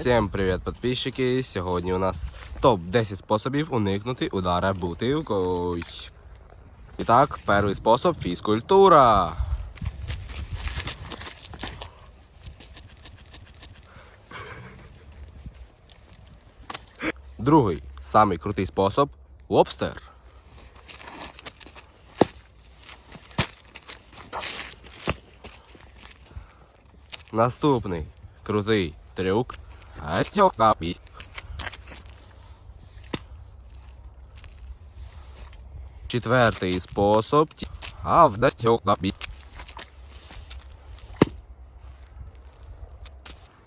Всім привіт, підписчики! Сьогодні у нас топ-10 способів уникнути удара бутилкою. І так, перший спосіб фізкультура. Другий, самий крутий спосіб лобстер. Наступний крутий трюк. Ацьокапі. Четвертий спосіб. Авдацьокапі.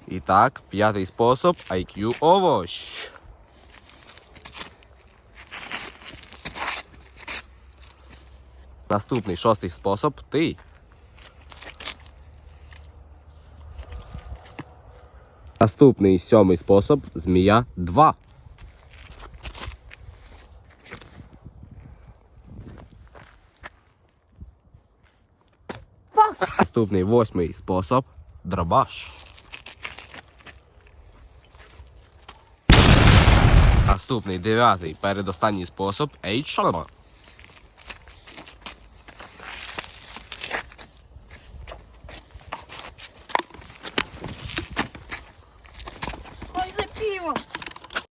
І так, п'ятий спосіб IQ овощ. Наступний шостий спосіб ти. Наступний сьомий спосіб змія 2. Наступний восьмий спосіб дробаш. Наступний дев'ятий передостанній спосіб H. Wow.